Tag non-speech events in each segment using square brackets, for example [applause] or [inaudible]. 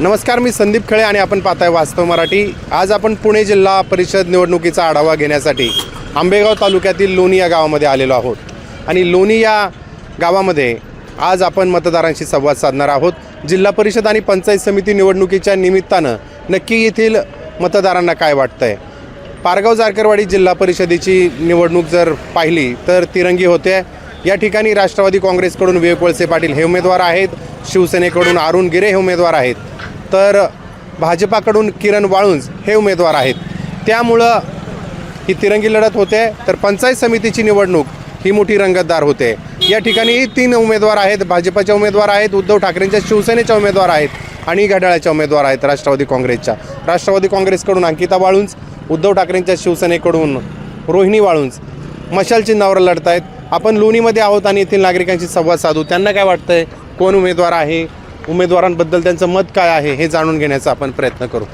नमस्कार मी संदीप खळे आणि आपण पाहताय वास्तव मराठी. आज आपण पुणे जिल्हा परिषद निवडणुकीचा आढावा घेण्यासाठी आंबेगाव तालुक्यातील लोणी या गावामध्ये आलेलो आहोत. आणि लोणी या गावामध्ये आज आपण मतदारांशी संवाद साधणार आहोत. जिल्हा परिषद आणि पंचायत समिती निवडणुकीच्या निमित्तानं नक्की येथील मतदारांना काय वाटतं आहे पारगाव जारकरवाडी जिल्हा परिषदेची निवडणूक जर पाहिली तर तिरंगी होते. या ठिकाणी राष्ट्रवादी काँग्रेसकडून विवेक वळसे पाटील हे उमेदवार आहेत. शिवसेनेकडून अरुण गिरे हे उमेदवार आहेत. तर भाजपाकडून किरण वाळुंज हे उमेदवार आहेत. त्यामुळं ही तिरंगी लढत होते तर पंचायत समितीची निवडणूक ही मोठी रंगतदार होते. या ठिकाणी तीन उमेदवार आहेत भाजपाचे उमेदवार आहेत उद्धव ठाकरेंच्या शिवसेनेच्या उमेदवार आहेत आणि घड्याळाच्या उमेदवार आहेत राष्ट्रवादी काँग्रेसच्या. राष्ट्रवादी काँग्रेसकडून अंकिता वाळुंज उद्धव ठाकरेंच्या शिवसेनेकडून रोहिणी वाळुंज. मशाल चिन्हावर लढत आहेत आपण लोणीमध्ये आहोत आणि येथील नागरिकांशी संवाद साधू. त्यांना काय वाटतंय? कोण उमेदवार आहे? उमेदवारांबद्दल त्यांचं मत काय आहे हे जाणून घेण्याचा आपण प्रयत्न करू.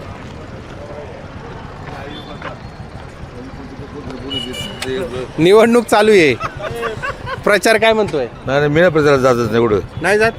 निवडणूक चालू आहे. प्रचार काय म्हणतोय? नाही नाही, मी नाही प्रचारात जातच नाही कुठं नाही जात?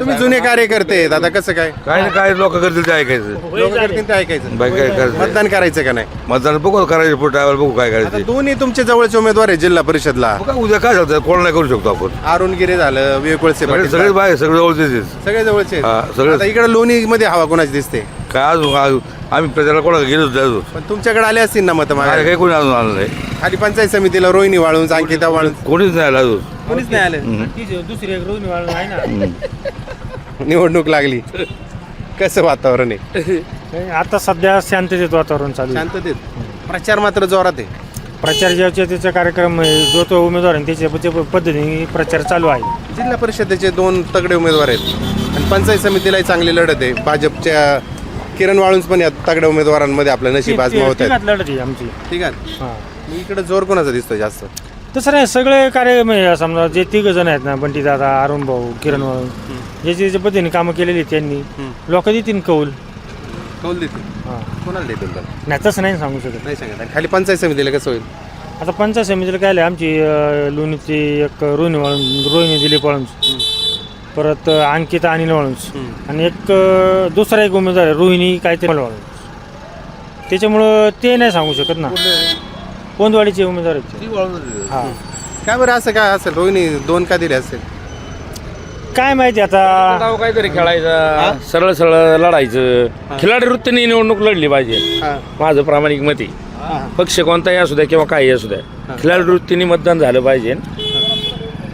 तुम्ही जुने कार्यकर्ते आहेत आता कसं काय? काय ना काय लोक करतील ते ऐकायचं. लोक करतील ते ऐकायचं. काय करायचं? मतदान करायचं का नाही? मतदान बघू करायचं पुढे टायमाला बघू काय आता करायचं दोन्ही तुमचे जवळचे उमेदवार आहे जिल्हा परिषदला. उद्या काय चालतं कोण नाही करू शकतो आपण. अरुण गिरे झालं विवेक वळसे सगळे पाटील सगळे बाहेर सगळे ओळखीचे सगळे जवळचे आहेत. हा, सगळे. आता इकडे लोणी मध्ये हवा कोणाची दिसते? काय अजून? अजून आम्ही प्रचाराला कोणाला गेलोच नाही अजून. पण तुमच्याकडे आले असतील ना मत काय मागायला काही कोणी अजून आलं नाही. खाली पंचायत समितीला रोहिणी वाळून अंकिता वाळून. कोणीच नाही आलं अजून. कोणीच नाही आले? दुसरी एक रोहिणी वाळून आहे ना. निवडणूक लागली. कसं वातावरण आहे? नाही, आता सध्या शांततेत वातावरण चालू आहे. शांततेत? प्रचार मात्र जोरात आहे. प्रचार ज्याचे त्याचे कार्यक्रम आहे, जो तो उमेदवार आहे त्याच्या त्याच्या पद्धतीने प्रचार चालू आहे. जिल्हा परिषदेचे दोन तगडे उमेदवार आहेत. आणि पंचायत समितीलाही चांगली लढत आहे. भाजपच्या किरण वाळूंज पण या तगड्या उमेदवारांमध्ये आपलं नशीब आजमावत आहेत. लढत आहे आमची. ठीक आहे. हा. इकडे जोर कोणाचा दिसतोय जास्त? तसं नाही सगळे कार्य म्हणजे समजा जे तिघ जण आहेत ना बंटी दादा अरुण भाऊ किरण वाळून ज्याच्या ज्याच्या पद्धतीने कामं केलेली आहेत त्यांनी लोक देतील कौल. कौल देतील. हा. कोणाला देतील नाही तसं नाही सांगू शकत. नाही सांगत. आणि खाली पंचायत समितीला कसं होईल? आता पंचायत समितीला काय आलं आमची अं, लोणीची एक रोहिणी वाळून रोहिणी दिलीप वाळूंज परत अंकिता अनिल वाळूंज आणि एक अं, दुसरा एक उमेदवार आहे रोहिणी काहीतरी वाळूंज त्याच्यामुळं ते नाही सांगू शकत ना. कोंदवाडीचे उमेदवार आहेत ते. हा. काय बरं असं काय असेल? रोहिणी दोन का दिले असेल? काय माहिती आता? डाव काहीतरी खेळायचा. सरळ सरळ लढायचं. खिलाडी वृत्तीने निवडणूक लढली पाहिजे. हा. माझं प्रामाणिक मत आहे. पक्ष कोणताही असू द्या किंवा काही असू द्या. खिलाडी वृत्तीने मतदान झालं पाहिजे.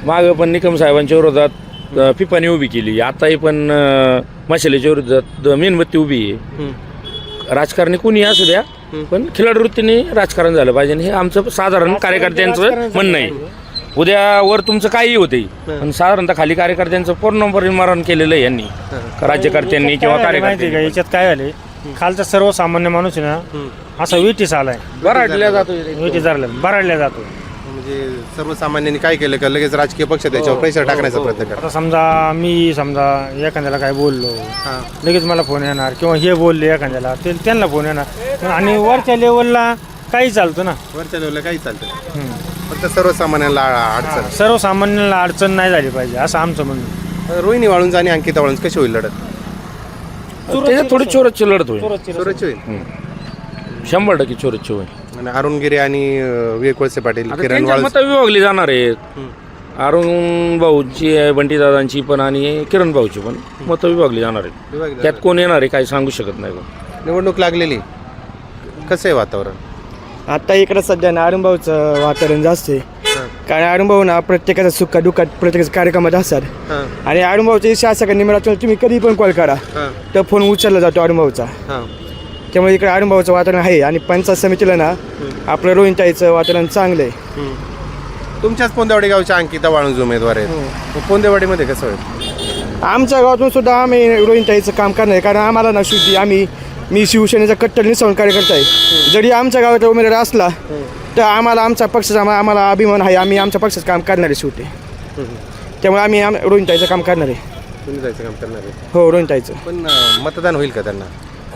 मागं पण निकम साहेबांच्या विरोधात अं, पिपाणी उभी केली. आताही पण अं, मशालीच्या विरोधात मेणबत्ती उभी आहे. राजकारणी कुणी असू द्या पण खिलाडी वृत्तीने राजकारण झालं पाहिजे. हे आमचं साधारण कार्यकर्त्यांचं म्हणणं आहे. उद्या वर तुमचं काही होते पण साधारणतः खाली कार्यकर्त्यांचं पूर्ण परिमारण केलेलं आहे यांनी. राज्यकर्त्यांनी किंवा काय झालं माहिती आहे का? कार्यकर्त्यांनी याच्यात काय झाले खालचा सर्वसामान्य माणूस आहे ना असा विटीस आलाय. बराडल्या जातो विटीस बराडल्या जातो म्हणजे सर्वसामान्यांनी काय केलं का लगेच राजकीय पक्ष त्याच्यावर प्रेशर टाकण्याचा प्रयत्न करा आता समजा मी समजा एखाद्याला काय बोललो लगेच मला फोन येणार किंवा हे बोलले एखाद्याला ते त्यांना फोन येणार. आणि वरच्या लेवलला काही चालतं ना. वरच्या लेवलला काही चालतं हम्म. फक्त सर्वसामान्यांना अडचण. सर्वसामान्यांना अडचण नाही झाली पाहिजे असं आमचं म्हणणं रोहिणी वाळूंज आणि अंकिता वाळूंज कशी होईल लढत? त्याच्यात थोडी चोरची लढत होईल. होईल. शंभर टक्के चोरची होईल. आणि अरुण गिरे आणि वळसे पाटील आता किरण त्यांच्या मतं विभागली जाणार आहेत. अरुण भाऊची आहे, बंटी दादांची पण आणि किरण भाऊची पण मतं विभागली जाणार आहेत. त्यात कोण येणार आहे काही सांगू शकत नाही कोण. निवडणूक लागलेली. कसं आहे वातावरण? आता इकडं सध्या ना अरुणभाऊचं वातावरण जास्त आहे. कारण अरुणभाऊ ना प्रत्येकाचा सुखा दुःखात प्रत्येकाच्या कार्यक्रमात असतात. हां. आणि अरुणभाऊची इच्छा असं का निमित्त तुम्ही कधी पण कॉल करा. हां. तर फोन उचलला जातो अरुणभाऊचा हां. त्यामुळे इकडे अरुणभाऊचं वातावरण आहे आणि पंचायत समितीला ना आपलं रोहिणताईचं वातावरण चांगलं आहे. तुमच्याच पोंदेवाडी गावच्या अंकिता वाळुंज उमेदवार आहेत. मग पोंदेवाडीमध्ये कसं होईल आमच्या गावातून सुद्धा आम्ही रोहिणताईचं काम करणार आहे. कारण आम्हाला ना शुद्धी आम्ही मी शिवसेनेचा कट्टर निसवण कार्यकर्ता आहे. जरी आमच्या गावाचा उमेदवार असला तर आम्हाला आमचा पक्षाचा आम्हा- आम्हाला अभिमान आहे. आम्ही आमच्या पक्षाचं काम करणार आहे शेवटी. त्यामुळे आम्ही आम रोहिणताईचं काम करणार आहे. तुम्ही जायचं काम करणार आहे. हो रोहिणताईचं पण अं, मतदान होईल का त्यांना?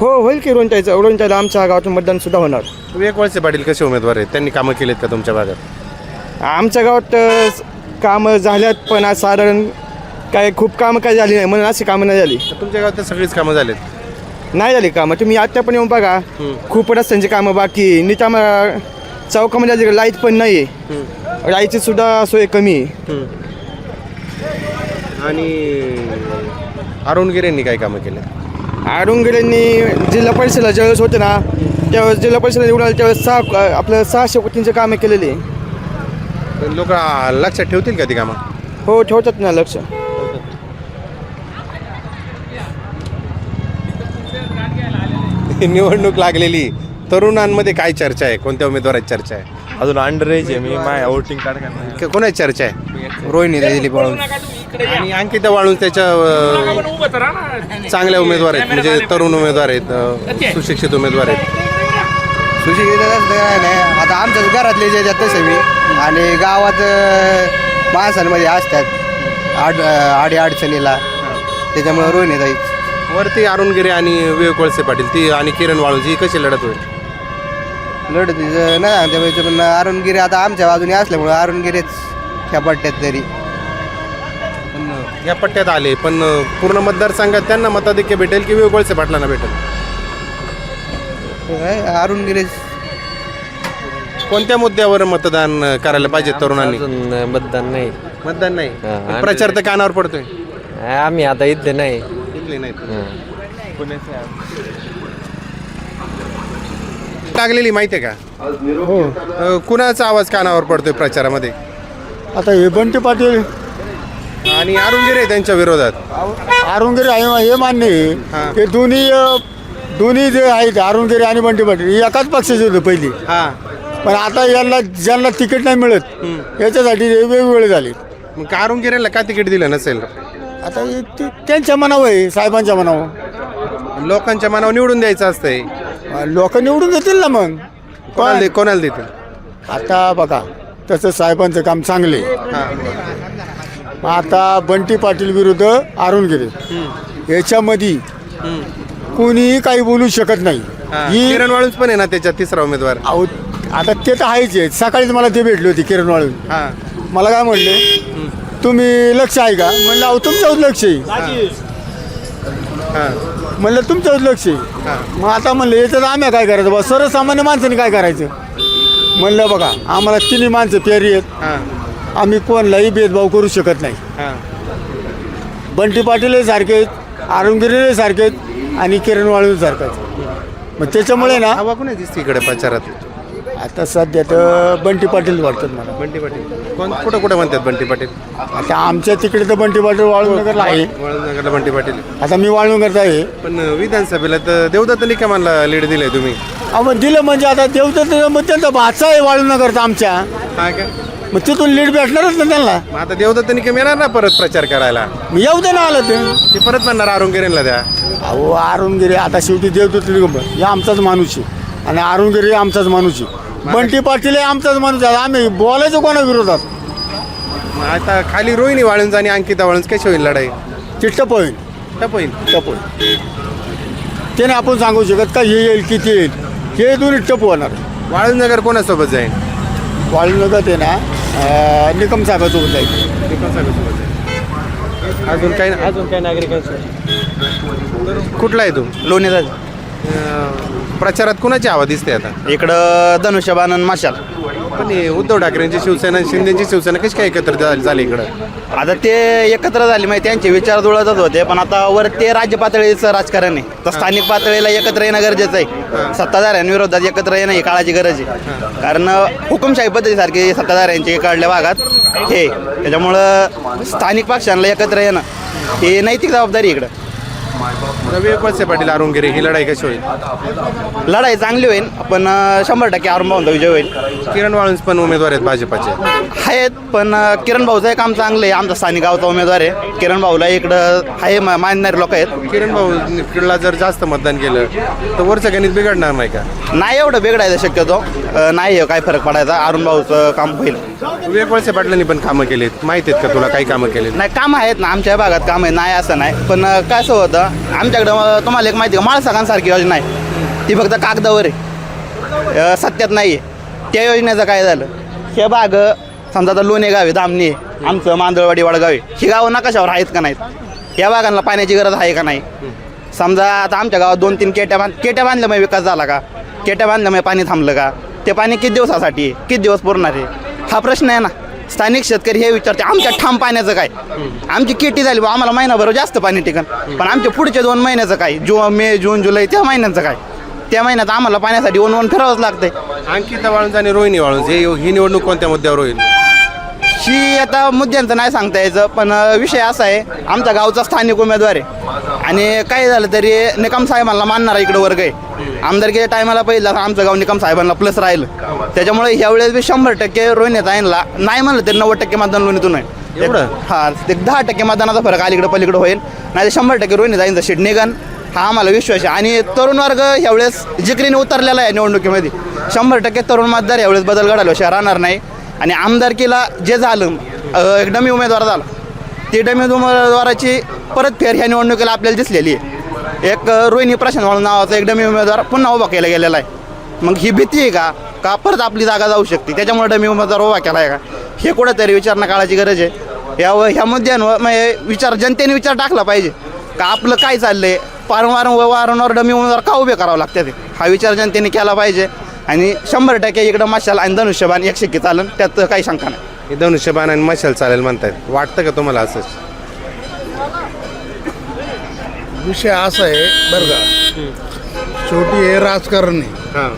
हो होईल की रोहिणताईचं रोहिणताईला आमच्या गावातून मतदान सुद्धा होणार. विवेक वळसे पाटील कसे उमेदवार आहेत? त्यांनी कामं केलीत का तुमच्या भागात? आमच्या गावात अ, कामं झाल्यात पण आज साधारण काय खूप कामं काय झाली नाही म्हणून अशी कामं नाही झाली. तुमच्या गावात तर सगळीच कामं झालीत. नाही झाली कामं. तुम्ही आता पण येऊन बघा खूप रस्त्यांची कामं बाकी नीट आम्हाला चौकामध्ये आली लाइट पण नाही आहे. लाईटची सुद्धा सोय कमी आहे. आणि अरुण गिरेंनी काय कामं केले आडुंगरेंनी जिल्हा परिषदेला ज्यावेळेस होते ना त्यावेळेस जिल्हा परिषदेला निवडून आले त्यावेळेस सहा आपलं सहाशे कोटींचे कामं केलेली. लोक लक्षात ठेवतील का ती कामं? हो ठेवतात ना लक्ष. [laughs] निवडणूक लागलेली. तरुणांमध्ये काय चर्चा आहे? कोणत्या उमेदवाराची चर्चा आहे? अजून अंडर एज आहे मी माय वोटिंग कार्ड कोणाची चर्चा आहे? रोहिणी दिलीप वाळून आणि अंकिता वाळून त्याच्या अं, चांगल्या उमेदवार आहेत. म्हणजे तरुण उमेदवार आहेत अं, सुशिक्षित उमेदवार आहेत. सुशिक्षित नाही आता आमच्याच घरातले जे आहेत तसे मी. आणि गावात अं, माणसांमध्ये असतात आड आडी अडचणीला. त्याच्यामुळे रोहिणी जाईल वरती अरुण गिरे आणि विवेक वळसे पाटील ती आणि किरण वाळूंची ही कशी लढत होईल? लढत नाही आमच्या पण अरुणगिरी आता आमच्या बाजूने असल्यामुळे अरुणगिरीच ह्या पट्ट्यात तरी. या पट्ट्यात आले पण पूर्ण मतदारसंघात त्यांना मताधिक्य भेटेल की विवेक वळसे पाटलांना भेटेल? अरुणगिरीच कोणत्या मुद्द्यावर मतदान करायला पाहिजे तरुणांनी? अजून मतदान नाही. मतदान नाही? प्रचार तर कानावर पडतोय. आम्ही आता इथले नाही. इथले नाही हं. लागलेली माहिती आहे का? हो. कुणाचा आवाज कानावर पडतोय प्रचारामध्ये? आता हे बंटी पाटील आणि अरुण गिरे त्यांच्या विरोधात? अरुणगिरी आहे हे मान्य हा. आहे ते दोन्ही दोन्ही जे आहेत अरुणगिरी आणि बंटी पाटील हे एकाच पक्षाचे होते पहिली. हा. पण आता यांना ज्यांना तिकीट नाही मिळत याच्यासाठी हे वेगवेगळे झाले. मग का अरुण गिरेला का तिकीट दिलं नसेल? आता हे ते त्यांच्या मनावर आहे साहेबांच्या मनावर. लोकांच्या मनावर निवडून द्यायचं असतंय. लोक निवडून देतील ना मग. कोणाला पण दे- कोणाला देतील? आता बघा तसं साहेबांचं काम चांगले आता बंटी पाटील विरुद्ध अरुणगिरी याच्यामध्ये कोणीही काही बोलू शकत नाही. ही. किरण वाळूंच पण आहे ना त्याच्यात तिसरा उमेदवार. अहो आता ते तर आहेच आहे. सकाळीच मला ते भेटले होते किरण वाळून. हा. मला काय म्हणले तुम्ही लक्ष आहे का? म्हणलं अहो तुमच्यावर लक्ष आहे. हा. म्हणलं तुमच्यावर लक्ष आहे. मग आता म्हणलं याच्यात आम्ही काय करायचं? बा सर्वसामान्य माणसाने काय करायचं? म्हणलं बघा आम्हाला तिन्ही माणसं पेरी आहेत. हा. आम्ही कोणलाही भेदभाव करू शकत नाही. हा. बंटी पाटील सारखे आहेत अरुणगिरी सारखे आहेत आणि किरण वाळू सारखं मग त्याच्यामुळे ना हवा कुणी दिसते इकडे प्रचारात? आता सध्या तर बंटी पाटील वाटतात मला. बंटी पाटील. कोण कुठं कुठं म्हणतात बंटी पाटील? आता आमच्या तिकडे तर बंटी पाटील वाळूनगरला आहे. वळूनगरला बंटी पाटील. आता मी वाळूनगरचा आहे. पण विधानसभेला तर देवदत्त निकमांना लीड दिलंय तुम्ही. अहो दिलं म्हणजे आता देवदत्त मग त्यांचा भाचा आहे वाळूनगरचा आमच्या. हा का? मग तिथून लीड भेटणारच ना त्यांना. मग आता देवदत्त निकम येणार ना परत प्रचार करायला? मग येऊ दे ना आलं ते. ते परत म्हणणार अरुण गिरेंना द्या. अहो अरुणगिरी आता शेवटी देवदत्त निगम हे आमचाच माणूस आहे. आणि अरुणगिरी आमचाच माणूस आहे. बंटी पाटील हे आमचाच माणूस आहे. आम्ही बोलायचं कोणा विरोधात? मग आता खाली रोहिणी वाळूंज आणि अंकिता वाळूंज कशी होईल लढाई? ते टप होईल. टप होईल. टप होईल. त्याने आपण सांगू शकत का हे येईल किती येईल? हे दोन्ही टप होणार. वाळूंजनगर कोणासोबत जाईल? वाळूनगर ते ना अं, निकम साहेबासोबत जाईल. निकम साहेबासोबत जाईल. अजून काही अजून काय नागरिकांचं कुठला आहे तू? लोणीचा अं, प्रचारात कुणाची हवा दिसते आता? इकडं धनुष्यबाण आणि माशाल. पण हे उद्धव ठाकरेंची शिवसेना आणि शिंदेची शिवसेना कशी काय एकत्र झाली इकडं? आता ते एकत्र झाले म्हणजे त्यांचे विचार जुळतच होते पण आता वर ते राज्य पातळीचं राजकारण आहे. तर स्थानिक पातळीला एकत्र येणं गरजेचं आहे. सत्ताधाऱ्यांविरोधात एकत्र येणं ही काळाची गरज आहे. कारण हुकुमशाही पद्धतीसारखी सत्ताधाऱ्यांची काढल्या भागात हे त्याच्यामुळं स्थानिक पक्षांना एकत्र येणं ही नैतिक जबाबदारी आहे इकडं. विवेक वळसे पाटील अरुण गिरे ही लढाई कशी होईल? लढाई चांगली होईल पण शंभर टक्के अरुण भाऊंचा विजय होईल. किरण वाळूंज पण उमेदवार आहेत भाजपाचे. आहेत पण किरण भाऊचं काम चांगलं आहे. आमचा स्थानिक गावचा उमेदवार आहे. किरण भाऊला इकडं आहे मानणारे लोक आहेत. किरण भाऊला जर जास्त मतदान केलं तर वरचं गणित बिघडणार नाही का? नाही एवढं बिघडायचं शक्यतो. नाही आहे काय फरक पडायचा. अरुण भाऊचं काम होईल. विवेक वळसे पाटलांनी पण कामं केलीत. माहिती आहेत का तुला काही कामं केलीत? नाही काम आहेत ना. आमच्या भागात काम आहे नाही असं नाही. पण असं होतं आमच्याकडं तुम्हाला एक माहिती आहे का? माळसाकांसारखी योजना आहे. ती फक्त कागदावर आहे. सत्यात नाही आहे त्या योजनेचं काय झालं? हे भाग समजा आता लोणे गाव आहे दामणी आहे. आमचं मांदळवाडी वडगाव आहे. ही गावं नकाशावर आहेत का नाहीत? या भागांना पाण्याची गरज आहे का नाही? समजा आता आमच्या गावात दोन तीन केट्या बांध केट्या बांधल्यामुळे विकास झाला का? केट्या बांधल्यामुळे पाणी थांबलं का? ते पाणी किती दिवसासाठी आहे? किती दिवस पुरणार आहे? हा प्रश्न आहे ना. स्थानिक शेतकरी हे विचारते आमच्या ठाम पाण्याचं काय? आमची केटी झाली बा आम्हाला महिनाभर जास्त पाणी टिकन. पण आमच्या पुढच्या दोन महिन्याचं काय? जु मे जून जुलै त्या महिन्याचं काय? त्या महिन्यात आम्हाला पाण्यासाठी वन वन फिरावंच लागतंय. अंकिता वाळुंज आणि रोहिणी वाळुंज हे ही निवडणूक कोणत्या मुद्द्यावर होईल? ही आता मुद्द्यांचं नाही सांगता यायचं पण विषय असा आहे आमच्या गावचा स्थानिक उमेदवार आहे. आणि काय झालं तरी निकम साहेबांना मानणारा इकडे वर्ग आहे. आमदारकीच्या टायमाला पहिला आमचं गाव निकम साहेबांना प्लस राहिलं. त्याच्यामुळे ह्यावेळेस बी शंभर टक्के रोहिणी ताईंना नाही म्हणलं तरी नव्वद टक्के मतदान लोणीतून आहे. एवढं? हा ते दहा टक्के मतदानाचा फरक अलीकडे पलीकडे होईल. नाही तर शंभर टक्के रोहिणी ताईंचा सीट निघन. हा आम्हाला विश्वास आहे. आणि तरुण वर्ग ह्यावेळेस जिकरीने उतरलेला आहे निवडणुकीमध्ये. शंभर टक्के तरुण मतदार यावेळेस बदल घडाल्याशिवाय राहणार नाही. आणि आमदारकीला जे झालं एक डमी उमेदवार झाला. ती डमी उमेदवाराची परतफेर ह्या निवडणुकीला आपल्याला दिसलेली आहे. एक रोहिणी प्रशांत म्हणून नावाचा एक डमी उमेदवार पुन्हा उभा केला गेलेला आहे. मग ही भीती आहे का? का परत आपली जागा जाऊ शकते? त्याच्यामुळे डमी उमेदवार उभा केला आहे का? हे कुठंतरी विचारणा काळाची गरज आहे. या ह्या मुद्द्यांवर म्हणजे विचार जनतेने विचार टाकला पाहिजे. का आपलं काय चाललं आहे वारंवार वारंवार डमी उमेदवार का उभे करावं लागते ते हा विचार जनतेने केला पाहिजे. आणि शंभर टक्के इकडं मशाल आणि धनुष्यबाण एक शिक्के चालन त्यात काही शंका नाही. हे धनुष्यबाण आणि मशाल चालेल म्हणतायत. वाटतं का तुम्हाला असंच विषय असा आहे बरं का? शेवटी हे राजकारण आहे. हां.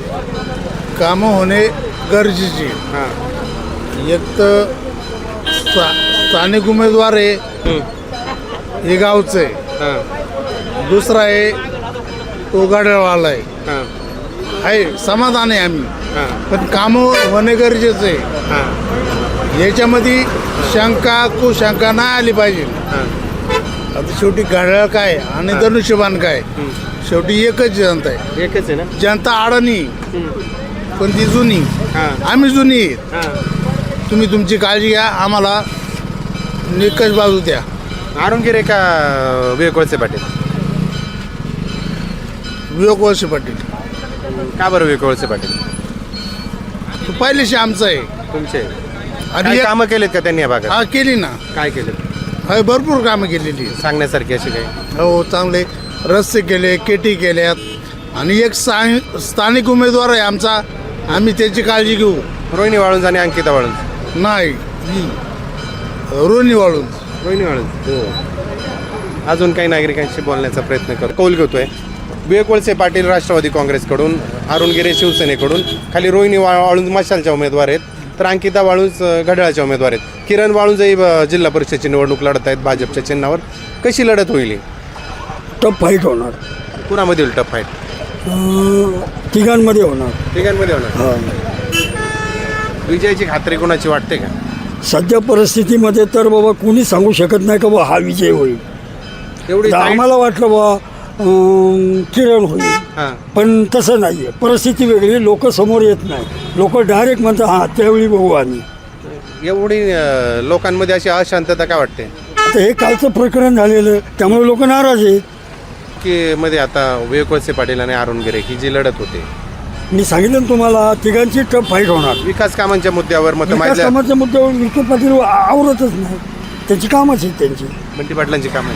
कामं होणे गरजेचे हां. एक तर स्था- स्थानिक उमेदवार आहे हे गावचं आहे. हां. दुसरा आहे तो गाड्यावाला आहे. हां. आहे समाधान आहे आम्ही. पण कामं होणे गरजेचं आहे. याच्यामध्ये शंका कुशंका नाही आली पाहिजे. आता शेवटी घड्याळ काय आणि धनुष्यबाण काय? शेवटी एकच जनता आहे. एकच आहे ना? जनता अडाणी. पण ती जुनी. आम्ही जुनी तुम्ही तुमची काळजी घ्या आम्हाला एकच बाजू द्या. आरुणगिरे का विवेक वळसे पाटील. विवेक वळसे पाटील. का बरं विवेक वळसे पाटील? तो पहिलेशी आमचं आहे. तुमचे. आणि एक- कामं केलेत का त्यांनी या भागात? हा केली ना. काय केले हा भरपूर कामं केलेली. सांगण्यासारखी अशी काही? हो चांगले. रस्ते केले केटी केल्यात. आणि एक सा- स्थानिक उमेदवार आहे आमचा. आम्ही त्याची काळजी घेऊ. रोहिणी वाळुंज आणि अंकिता वाळुंज. नाही. रोहिणी वाळून रोहिणी वाळुंज हो. अजून काही नागरिकांशी बोलण्याचा प्रयत्न करतो कौल घेतोय. विवेक वळसे पाटील राष्ट्रवादी काँग्रेसकडून अरुण गिरे शिवसेनेकडून खाली रोहिणी वाळुंज मशालच्या उमेदवार आहेत तर अंकिता वाळुंज घड्याळाच्या उमेदवार आहेत. किरण वाळुंजही जिल्हा परिषदेची निवडणूक लढत आहेत भाजपच्या चिन्हावर. कशी लढत होईल? टफ फाईट होणार. कुणामध्ये होईल टफ फाईट तिघांमध्ये होणार. तिघांमध्ये होणार. विजयाची खात्री कोणाची वाटते का? सध्या परिस्थितीमध्ये तर बाबा कोणी सांगू शकत नाही का बा हा विजय होईल. एवढी आम्हाला वाटलं बा अं, किरण होईल. हां. पण तसं नाही आहे परिस्थिती वेगळी लोक समोर येत नाही. लोक डायरेक्ट म्हणतात हां त्यावेळी बघू आम्ही. एवढी अ, लोकांमध्ये अशी अशांतता का वाटते? आता हे कालचं प्रकरण झालेलं त्यामुळे लोक नाराज आहेत. की मध्ये आता विवेक वळसे पाटील आणि अरुण गिरे ही जी लढत होते. मी सांगितलं ना तुम्हाला तिघांची टफ फाईट होणार. विकास कामांच्या मुद्द्यावर मत विकास कामाच्या मुद्द्यावर विखे पाटील आवरतच नाही. त्यांची कामच आहेत त्यांची. बंटी पाटलांची कामं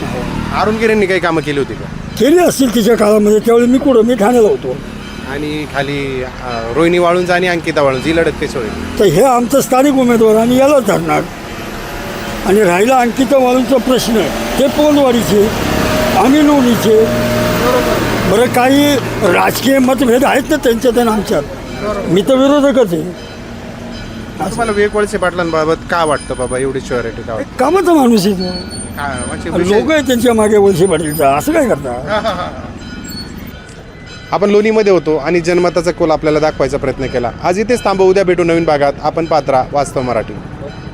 अरुण गिरेंनी काही कामं केली होती का? केली असतील तिच्या काळामध्ये त्यावेळी मी कुठं मी ठाण्याला होतो. आणि खाली अ, रोहिणी वाळुंज आणि अंकिता वाळुंज ही लढत कशी होईल? तर हे आमचं स्थानिक उमेदवार आणि यालाच धरणार. आणि राहिला अंकिता वाळूंचा प्रश्न ते पोलवाडीचे आम्ही लोणीचे बरं काही राजकीय मतभेद आहेत ना त्यांच्यात आणि आमच्यात? मी तर विरोधकच आहे. तुम्हाला वळसे पाटलांबाबत का वाटतं बाबा एवढी शुअरिटी का वाटतं? कामाचा माणूस आहे तो. म्हणजे विषय- लोक आहेत त्यांच्या मागे वलसे पाटीलचा असं काय करता? [laughs] आपण लोणीमध्ये होतो आणि जनमताचा कोल आपल्याला दाखवायचा प्रयत्न केला. आज इथेच थांबू उद्या भेटू नवीन भागात. आपण पात्रा वास्तव मराठी.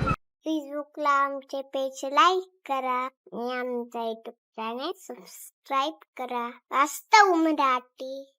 फेसबुकला आमचे पेज लाईक करा आणि आमचा युट्यूब चॅनेल सबस्क्राईब करा. वास्तव मराठी.